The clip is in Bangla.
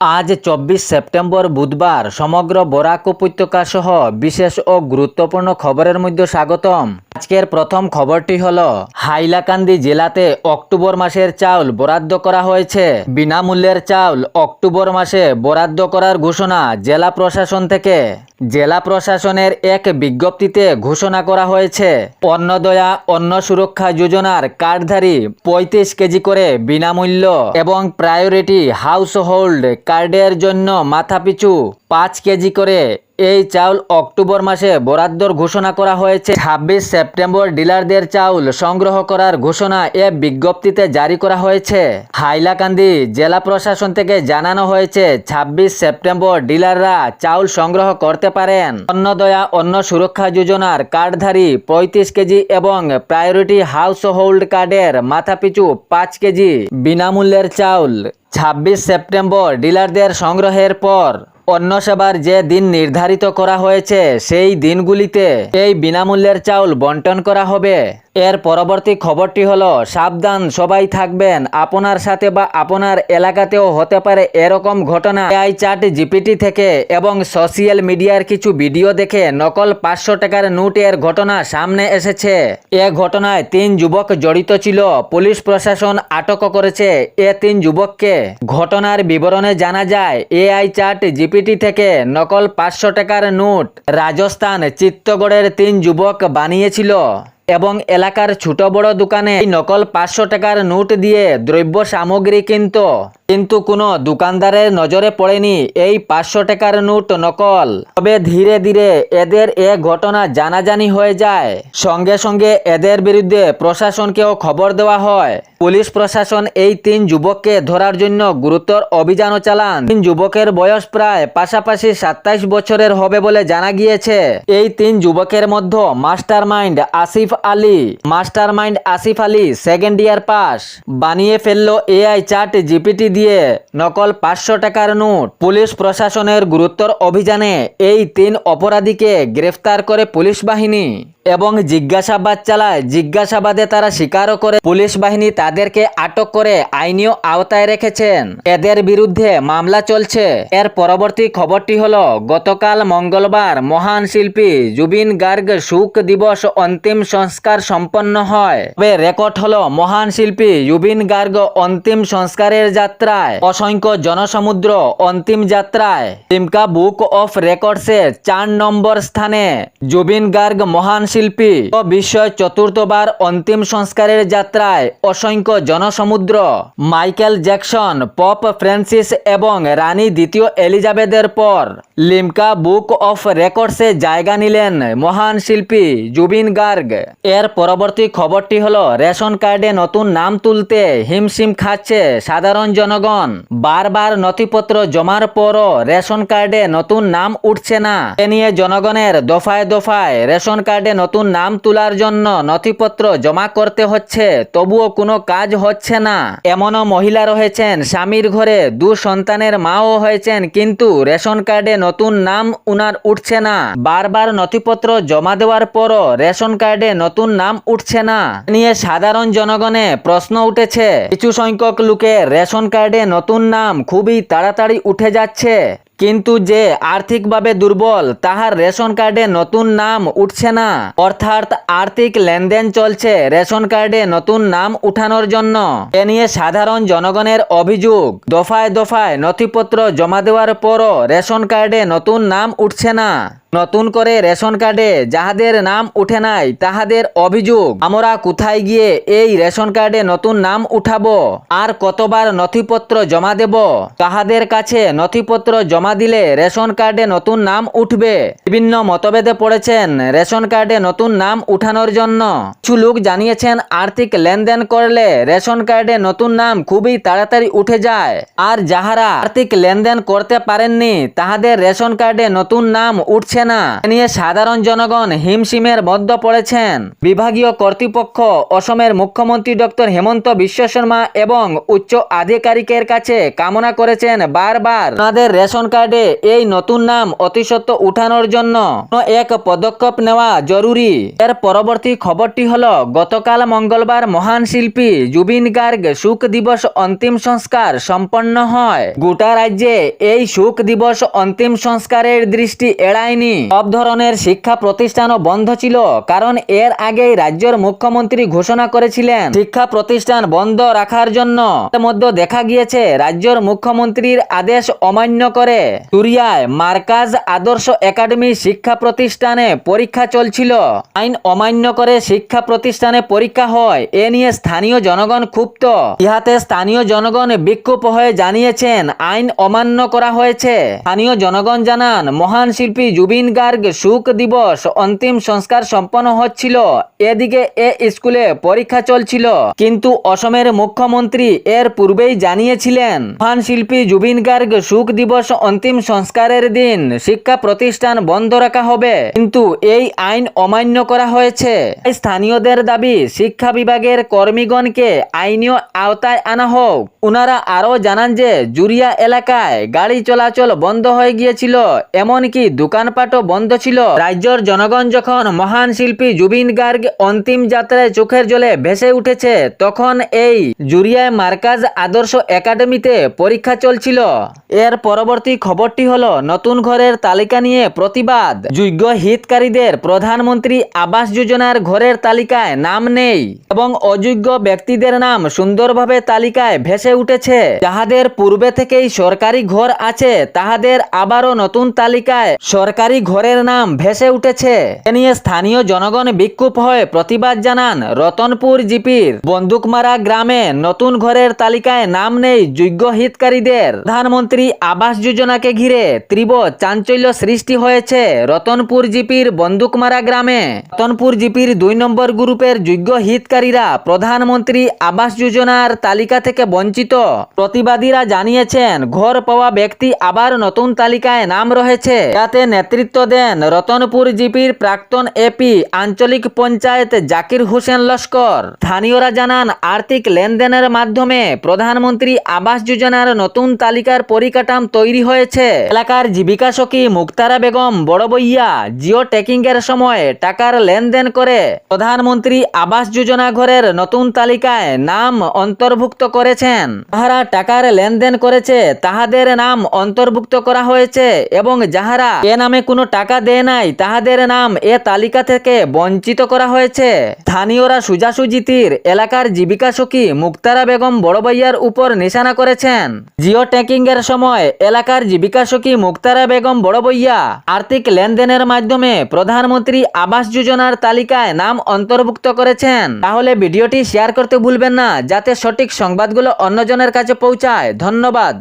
আজ চব্বিশ সেপ্টেম্বর বুধবার সমগ্র বরাক উপত্যকা সহ বিশেষ ও গুরুত্বপূর্ণ খবরের মধ্যে স্বাগতম। আজকের প্রথম খবরটি হল, হাইলাকান্দি জেলাতে অক্টোবর মাসের চাউল বরাদ্দ করা হয়েছে। বিনামূল্যের চাউল অক্টোবর মাসে বরাদ্দ করার ঘোষণা জেলা প্রশাসন থেকে। জেলা প্রশাসনের এক বিজ্ঞপ্তিতে ঘোষণা করা হয়েছে, অন্নদয়া অন্ন সুরক্ষা যোজনার কার্ডধারী পঁয়ত্রিশ কেজি করে বিনামূল্য এবং প্রায়োরিটি হাউস হোল্ড কার্ডের জন্য মাথাপিছু পাঁচ কেজি করে এই চাউল অক্টোবর মাসে বরাদ্দর ঘোষণা করা হয়েছে। ছাব্বিশ সেপ্টেম্বর ডিলারদের চাউল সংগ্রহ করার ঘোষণা এ বিজ্ঞপ্তিতে জারি করা হয়েছে। হাইলাকান্দি জেলা প্রশাসন থেকে জানানো হয়েছে, ছাব্বিশ সেপ্টেম্বর ডিলাররা চাউল সংগ্রহ করতে পারেন। অন্নদয়া অন্ন সুরক্ষা যোজনার কার্ডধারী পঁয়ত্রিশ কেজি এবং প্রায়োরিটি হাউস হোল্ড কার্ডের মাথাপিছু পাঁচ কেজি বিনামূল্যের চাউল। ছাব্বিশ সেপ্টেম্বর ডিলারদের সংগ্রহের পর অন্য সেবার যে দিন নির্ধারিত করা হয়েছে, সেই দিনগুলিতে এই বিনামূল্যের চাউল বন্টন করা হবে। এর পরবর্তী খবরটি হলো, সাবধান, সবাই থাকবেন, আপনার সাথে বা আপনার এলাকাতেও হতে পারে এরকম ঘটনা। এআই চার্ট জিপিটি থেকে এবং সোশিয়াল মিডিয়ার কিছু ভিডিও দেখে নকল পাঁচশো টাকার নোটের ঘটনা সামনে এসেছে। এ ঘটনায় তিন যুবক জড়িত ছিল। পুলিশ প্রশাসন আটক করেছে। এ তিন যুবককে ঘটনার বিবরণে জানা যায়, এআই চাট চার্ট জিপিটি থেকে নকল পাঁচশো টাকার নোট রাজস্থান চিত্তগড়ের তিন যুবক বানিয়েছিল। এবং এলাকার ছোট বড় দোকানে নকল পাঁচশো টাকার নোট দিয়ে দ্রব্য সামগ্রী কিনত। কিন্তু কোনো দোকানদারের নজরে পড়েনি এই পাঁচশো টাকার নোট নকল। তবে ধীরে ধীরে এদের এ ঘটনা জানাজানি হয়ে যায়। সঙ্গে সঙ্গে এদের বিরুদ্ধে প্রশাসনকেও খবর দেওয়া হয়। পুলিশ প্রশাসন এই তিন যুবককে ধরার জন্য গুরুতর অভিযানও চালান। তিন যুবকের বয়স প্রায় পাশাপাশি সাতাইশ বছরের হবে বলে জানা গিয়েছে। এই তিন যুবকের মধ্যে mastermind Asif Ali mastermind Asif Ali second year pass বানিয়ে ফেলল এআই চার্ট জিপিটি দিয়ে, নকল পাঁচশো টাকার নোট। পুলিশ প্রশাসনের গুরুত্বর অভিযানে এই তিন অপরাধীকে গ্রেফতার করে পুলিশ বাহিনী। এবং জিজ্ঞাসাবাদ চালায়। জিজ্ঞাসাবাদে তারা স্বীকারও করে, পুলিশ বাহিনী তাদেরকে আটক করে আইনীয় আওতায় রেখেছেন। এদের বিরুদ্ধে মামলা চলছে। এর পরবর্তী খবরটি হল, গতকাল মঙ্গলবার মহান শিল্পী জুবিন গার্গ সুখ দিবস অন্তিম সংস্কার সম্পন্ন হয়। তবে রেকর্ড হল, মহান শিল্পী জুবিন গার্গ অন্তিম সংস্কারের যাত্রায়, অসংখ্য জনসমুদ্র অন্তিম যাত্রায়। লিমকা বুক অফ রেকর্ডসে চার নম্বর স্থানে। জুবিন গার্গ মহান শিল্পী ও চতুর্থবার অন্তিম সংস্কারের যাত্রায় অসংখ্য জনসমুদ্র, মাইকেল জ্যাকসন, পপ ফ্রান্সিস এবং রানী দ্বিতীয় এলিজাবেথের পর লিমকা বুক অফ রেকর্ডসে জায়গা নিলেন মহান শিল্পী জুবিন গার্গ। এর পরবর্তী খবরটি হলো, রেশন কার্ডে নতুন নাম তুলতে হিমশিম খাচ্ছে সাধারণ জনগণ। বারবার নথিপত্র জমার পরও রেশন কার্ডে নতুন নাম উঠছে না। এ নিয়ে জনগণের দফায় দফায় রেশন কার্ডে নতুন নাম তোলার জন্য নথিপত্র জমা করতে হচ্ছে, তবুও কোনো কাজ হচ্ছে না। এমনও মহিলা রয়েছেন, স্বামীর ঘরে দু সন্তানের মাও হয়েছেন, কিন্তু রেশন কার্ডে নতুন নাম উনার উঠছে না। বারবার নথিপত্র জমা দেওয়ার পরও রেশন কার্ডে নতুন নাম উঠছে না। নিয়ে সাধারণ জনগণে প্রশ্ন উঠেছে। কিছু সংখ্যক লোকের রেশন কার্ডে নতুন নাম খুবই তাড়াতাড়ি উঠে যাচ্ছে। কিন্তু যে আর্থিকভাবে দুর্বল, তাহার রেশন কার্ডে নতুন নাম উঠছে না। অর্থাৎ আর্থিক লেনদেন চলছে রেশন কার্ডে নতুন নাম উঠানোর জন্য। এ নিয়ে সাধারণ জনগণের অভিযোগ। দফায় দফায় নথিপত্র জমা দেওয়ার পরও রেশন কার্ডে নতুন নাম উঠছে না। নতুন করে রেশন কার্ডে যাহাদের নাম উঠে নাই, তাহাদের অভিযোগ। আমরা কোথায় গিয়ে এই রেশন কার্ডে নতুন নাম উঠাবো? আর কতবার নথিপত্র জমা দেব? তাহাদের কাছে নথিপত্র জমা দিলে রেশন কার্ডে নতুন নাম উঠবে। বিভিন্ন মতভেদে পড়েছেন রেশন কার্ডে নতুন নাম উঠানোর জন্য। কিছু লোক জানিয়েছেন, আর্থিক লেনদেন করলে রেশন কার্ডে নতুন নাম খুবই তাড়াতাড়ি উঠে যায়। আর যাহারা আর্থিক লেনদেন করতে পারেননি, তাহাদের রেশন কার্ডে নতুন নাম উঠছে দিচ্ছে না। নিয়ে সাধারণ জনগণ হিমশিমের মধ্যে পড়েছেন। বিভাগীয় কর্তৃপক্ষ, অসমের মুখ্যমন্ত্রী ডক্টর হেমন্ত বিশ্ব শর্মা এবং উচ্চ আধিকারিকের কাছে কামনা করেছেন বারবার। তাদের রেশন কার্ডে এই নতুন নাম অতিসত্ব উঠানোর জন্য এক পদক্ষেপ নেওয়া জরুরি। এর পরবর্তী খবরটি হল, গতকাল মঙ্গলবার মহান শিল্পী জুবিন গার্গ সুখ দিবস অন্তিম সংস্কার সম্পন্ন হয়। গোটা রাজ্যে এই সুখ দিবস অন্তিম সংস্কারের দৃষ্টি এড়ায়নি। সব ধরনের শিক্ষা প্রতিষ্ঠানও বন্ধ ছিল, কারণ এর আগেই রাজ্যের মুখ্যমন্ত্রী ঘোষণা করেছিলেন শিক্ষা প্রতিষ্ঠান বন্ধ রাখার জন্য। মধ্যে দেখা গিয়েছে, রাজ্যের মুখ্যমন্ত্রীর আদেশ অমান্য করে। তুরিয়ায় মার্কাজ আদর্শ একাডেমি শিক্ষা প্রতিষ্ঠানে পরীক্ষা চলছিল। আইন অমান্য করে শিক্ষা প্রতিষ্ঠানে পরীক্ষা হয়, এ নিয়ে স্থানীয় জনগণ ক্ষুব্ধ। ইহাতে স্থানীয় জনগণ বিক্ষোভ হয়ে জানিয়েছেন, আইন অমান্য করা হয়েছে। স্থানীয় জনগণ জানান, মহান শিল্পী জুবিন গার্গ শোক দিবস অন্তিম সংস্কার সম্পন্ন হচ্ছিল। এদিকে এ স্কুলে পরীক্ষা চলছিল। কিন্তু অসমের মুখ্যমন্ত্রী এর পূর্বেই জানিয়েছিলেন ফান শিল্পী জুবিন গার্গ শোক দিবস অন্তিম সংস্কারের দিন। শিক্ষা প্রতিষ্ঠান বন্ধ রাখা হবে। কিন্তু এই আইন অমান্য করা হয়েছে। স্থানীয়দের দাবি, শিক্ষা বিভাগের কর্মীগণকে আইনীয় আওতায় আনা হোক। উনারা আরও জানান যে, জুরিয়া এলাকায় গাড়ি চলাচল বন্ধ হয়ে গিয়েছিল। এমনকি দোকানপাটও বন্ধ ছিল। রাজ্যের জনগণ যখন মহান শিল্পী জুবিন গার্গ অন্তিম যাত্রায় চোখের জলে ভেসে উঠেছে, তখন এই জুরিয়ায় মার্কাজ আদর্শ একাডেমিতে পরীক্ষা চলছিল। এর পরবর্তী খবরটি হল, নতুন ঘরের তালিকা নিয়ে প্রতিবাদ। যোগ্য হিতকারীদের প্রধানমন্ত্রী আবাস যোজনার ঘরের তালিকায় নাম নেই এবং অযোগ্য ব্যক্তিদের নাম সুন্দরভাবে তালিকায় ভেসে উঠেছে। যাহাদের পূর্বে থেকেই সরকারি ঘর আছে, তাহাদের আবারও নতুন তালিকায় সরকারি ঘরের নাম ভেসে উঠেছে। নিয়ে স্থানীয় জনগণ বিক্ষোভ হয়ে। প্রতিবাদ জানান রতনপুর জিপির। বন্দুকমারা গ্রামে নতুন ঘরের তালিকায় নাম নেই যোগ্য হিতকারীদের। প্রধানমন্ত্রী আবাস যোজনাকে ঘিরে তীব্র চাঞ্চল্য সৃষ্টি হয়েছে রতনপুর জিপির বন্দুকমারা গ্রামে। রতনপুর জিপির দুই নম্বর গ্রুপের যোগ্য হিতকারীরা প্রধানমন্ত্রী আবাস যোজনার তালিকা থেকে বঞ্চিত। প্রতিবাদীরা জানিয়েছেন, ঘর পাওয়া ব্যক্তি আবার নতুন তালিকায় নাম রয়েছে। যাতে নেতৃত্ব দেন রতনপুর জিপির প্রাক্তন এপি, আঞ্চলিক পঞ্চায়েত জাকির হোসেন লস্কর। স্থানীয়রা জানান, আর্থিক লেনদেনের মাধ্যমে প্রধানমন্ত্রী আবাস যোজনার নতুন তালিকার পরিকাঠাম তৈরি হয়েছে। এলাকার জীবিকা সখী মুক্তারা বেগম বড়বইয়া জিও ট্যাকিং এর সময় টাকার লেনদেন করে প্রধানমন্ত্রী আবাস যোজনা ঘরের নতুন তালিকায় নাম অন্তর্ভুক্ত করেছেন। যাহারা টাকার লেনদেন করেছে, তাহাদের নাম অন্তর্ভুক্ত করা হয়েছে এবং যাহারা এ নামে কোনো টাকা দেয় নাই, তাহাদের নাম এ তালিকা থেকে বঞ্চিত করা হয়েছে। স্থানীয়রা সুজাসুজি তীর, এলাকার জীবিকা সখী মুক্তারা বেগম বড়বাইয়ার উপর নিশানা করেছেন। জিও ট্যাকিং এর সময় এলাকার জীবিকা সখী মুক্তারা বেগম বড়বইয়া আর্থিক লেনদেনের মাধ্যমে প্রধানমন্ত্রী আবাস যোজনার তালিকায় নাম অন্তর্ভুক্ত করেছেন। তাহলে ভিডিওটি শেয়ার করতে ভুলবেন না, যাতে সঠিক সংবাদগুলো অন্যজনের কাছে পৌঁছায়। ধন্যবাদ।